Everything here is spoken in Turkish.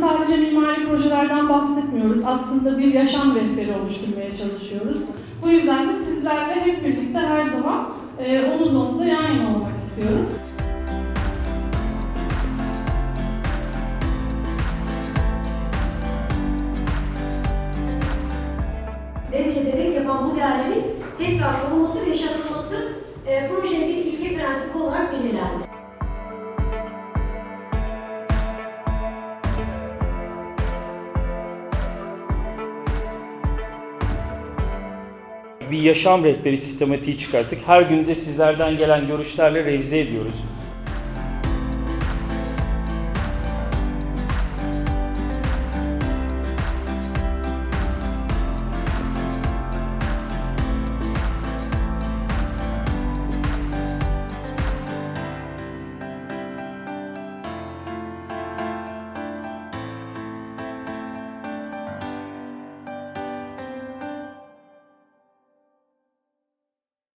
sadece mimari projelerden bahsetmiyoruz. Aslında bir yaşam rehberi oluşturmaya çalışıyoruz. Bu yüzden de sizlerle hep birlikte her zaman e, omuz omuza yan yana olmak istiyoruz. ve bir bebek yapan bu değerlerin tekrar korunması ve yaşatılması e, projenin bir ilke prensibi olarak belirlendi. Bir yaşam rehberi sistematiği çıkarttık. Her günde sizlerden gelen görüşlerle revize ediyoruz.